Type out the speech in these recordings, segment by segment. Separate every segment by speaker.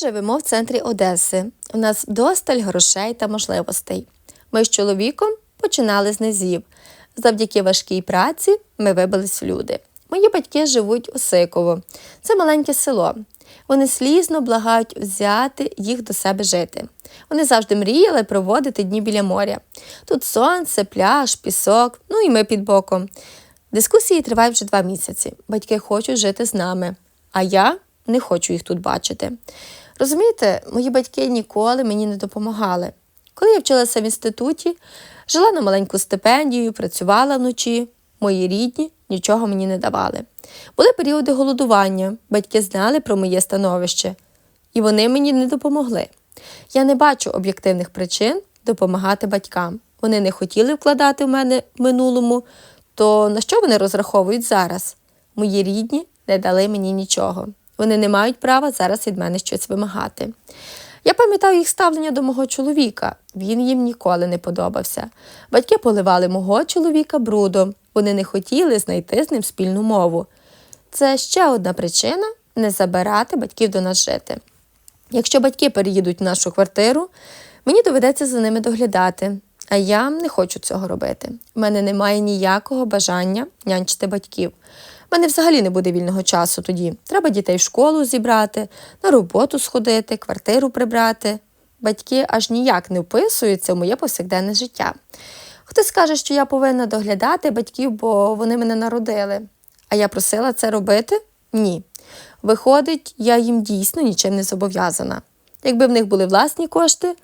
Speaker 1: живемо в центрі Одеси. У нас досталь грошей та можливостей. Ми з чоловіком починали з низів. Завдяки важкій праці ми вибились в люди. Мої батьки живуть у Сиково. Це маленьке село. Вони слізно благають взяти їх до себе жити. Вони завжди мріяли проводити дні біля моря. Тут сонце, пляж, пісок, ну і ми під боком. Дискусії тривають вже два місяці. Батьки хочуть жити з нами, а я не хочу їх тут бачити. Розумієте, мої батьки ніколи мені не допомагали. Коли я вчилася в інституті, жила на маленьку стипендію, працювала вночі, мої рідні нічого мені не давали. Були періоди голодування, батьки знали про моє становище, і вони мені не допомогли. Я не бачу об'єктивних причин допомагати батькам. Вони не хотіли вкладати в мене в минулому, то на що вони розраховують зараз? Мої рідні не дали мені нічого. Вони не мають права зараз від мене щось вимагати. Я пам'ятаю їх ставлення до мого чоловіка. Він їм ніколи не подобався. Батьки поливали мого чоловіка брудом. Вони не хотіли знайти з ним спільну мову. Це ще одна причина не забирати батьків до нас жити. Якщо батьки переїдуть в нашу квартиру, мені доведеться за ними доглядати, а я не хочу цього робити. У мене немає ніякого бажання нянчити батьків. Мене взагалі не буде вільного часу тоді. Треба дітей в школу зібрати, на роботу сходити, квартиру прибрати. Батьки аж ніяк не вписуються в моє повсякденне життя. Хтось каже, що я повинна доглядати батьків, бо вони мене народили. А я просила це робити? Ні. Виходить, я їм дійсно нічим не зобов'язана. Якби в них були власні кошти,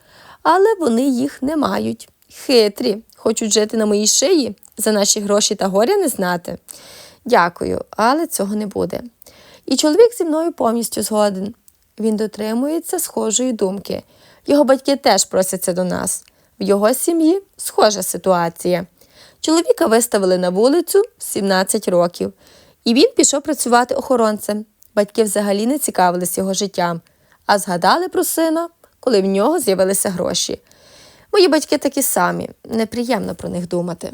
Speaker 1: але вони їх не мають. Хитрі, хочуть жити на моїй шиї, за наші гроші та горя не знати. Дякую, але цього не буде. І чоловік зі мною повністю згоден. Він дотримується схожої думки. Його батьки теж просяться до нас. В його сім'ї схожа ситуація. Чоловіка виставили на вулицю в 17 років, і він пішов працювати охоронцем. Батьки взагалі не цікавились його життям, а згадали про сина, коли в нього з'явилися гроші. Мої батьки такі самі, неприємно про них думати.